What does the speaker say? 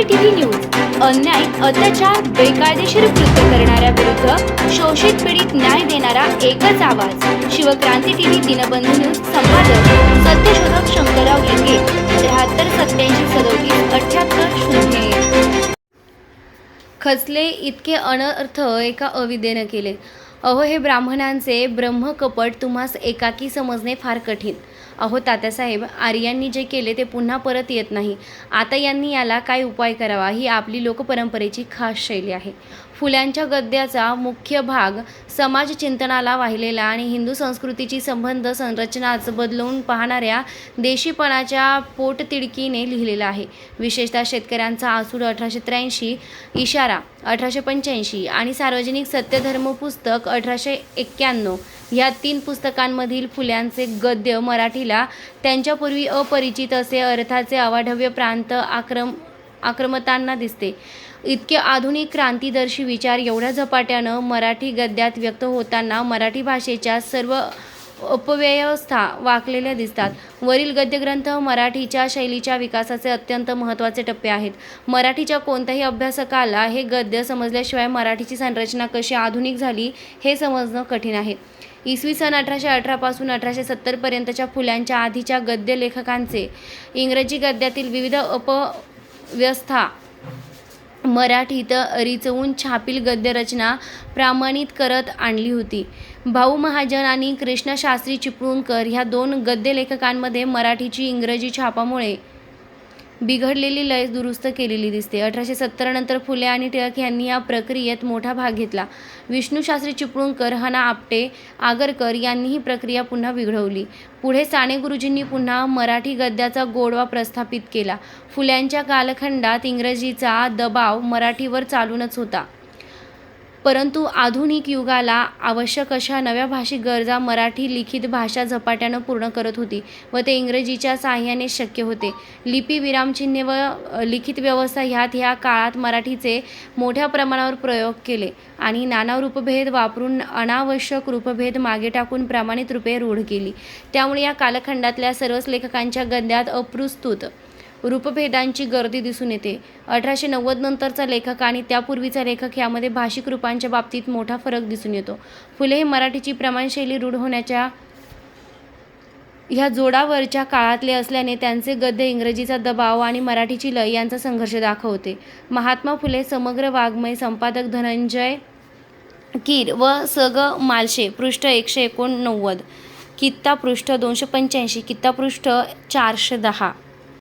CCTV news अन्याय अत्याचार बेकायदेशीर कृत्य करणाऱ्या विरुद्ध शोषित पीडित न्याय देणारा एकच आवाज. शिवक्रांती टीव्ही दिनबंधू न्यूज संपादक सत्यशोधक शंकरराव लिंगे त्र्याहत्तर सत्याऐंशी सदोतीस अठ्याहत्तर शून्य खचले इतके अनर्थ एका अविद्येनं केले. अहो हे ब्राह्मणांचे ब्रह्मकपट तुम्हास एकाकी समजणे फार कठीण. अहो तात्यासाहेब आर्यांनी जे केले ते पुन्हा परत येत नाही. आता यांनी याला काय उपाय करावा ही आपली लोकपरंपरेची खास शैली आहे. फुल्यांच्या गद्याचा मुख्य भाग समाज चिंतनाला वाहिलेला आणि हिंदू संस्कृतीची संबंध संरचनाच बदलवून पाहणाऱ्या देशीपणाच्या पोटतिडकीने लिहिलेला आहे. विशेषतः शेतकऱ्यांचा आसूड अठराशे त्र्याऐंशी इशारा अठराशे पंच्याऐंशी आणि सार्वजनिक सत्यधर्म पुस्तक अठराशे एक्क्याण्णव ह्या तीन पुस्तकांमधील फुल्यांचे गद्य मराठीला त्यांच्यापूर्वी अपरिचित असे अर्थाचे अवाढव्य प्रांत आक्रम आक्रमतांना दिसते. इतके आधुनिक क्रांतीदर्शी विचार एवढ्या झपाट्यानं मराठी गद्यात व्यक्त होताना मराठी भाषेच्या सर्व अपव्यवस्था वाकलेल्या दिसतात. वरील गद्यग्रंथ मराठीच्या शैलीच्या विकासाचे अत्यंत महत्त्वाचे टप्पे आहेत. मराठीच्या कोणत्याही अभ्यासकाला हे गद्य समजल्याशिवाय मराठीची संरचना कशी आधुनिक झाली हे समजणं कठीण आहे. इसवी सन अठराशे अठरापासून अठराशे सत्तरपर्यंतच्या फुल्यांच्या आधीच्या गद्य लेखकांचे इंग्रजी गद्यातील विविध अपव्यस्था मराठीत रिचवून छापील गद्यरचना प्रामाणित करत आणली होती. भाऊ महाजन आणि कृष्णशास्त्री चिपळूणकर ह्या दोन गद्यलेखकांमध्ये मराठीची इंग्रजी छापामुळे बिघडलेली लय दुरुस्त केलेली दिसते. अठराशे सत्तर नंतर फुले आणि टिळक यांनी या प्रक्रियेत मोठा भाग घेतला. विष्णूशास्त्री चिपळूणकर हना आपटे आगरकर यांनी ही प्रक्रिया पुन्हा बिघडवली. पुढे साने गुरुजींनी पुन्हा मराठी गद्याचा गोडवा प्रस्थापित केला. फुल्यांच्या कालखंडात इंग्रजीचा दबाव मराठीवर चालूनच होता. परंतु आधुनिक युगाला आवश्यक अशा नव्या भाषिक गरजा मराठी लिखित भाषा झपाट्यानं पूर्ण करत होती व ते इंग्रजीच्या साह्याने शक्य होते. लिपी विरामचिन्हे व लिखित व्यवस्था ह्यात ह्या काळात मराठीचे मोठ्या प्रमाणावर प्रयोग केले आणि नाना रूपभेद वापरून अनावश्यक रूपभेद मागे टाकून प्रमाणित रूपे रूढ केली. त्यामुळे या कालखंडातल्या सर्वच लेखकांच्या गद्यात अप्रस्तुत रूपभेदांची गर्दी दिसून येते. अठराशे नव्वद नंतरचा लेखक आणि त्यापूर्वीचा लेखक यामध्ये भाषिक रूपांच्या बाबतीत मोठा फरक दिसून येतो. फुले हे मराठीची प्रमाणशैली रूढ होण्याच्या ह्या जोडावरच्या काळातले असल्याने त्यांचे गद्य इंग्रजीचा दबाव आणि मराठीची लय यांचा संघर्ष दाखवते. महात्मा फुले समग्र वाङ्मय संपादक धनंजय कीर व स ग मालशे पृष्ठ एकशे एकोणनव्वद कित्ता पृष्ठ दोनशे पंच्याऐंशी कित्ता पृष्ठ चारशे दहा.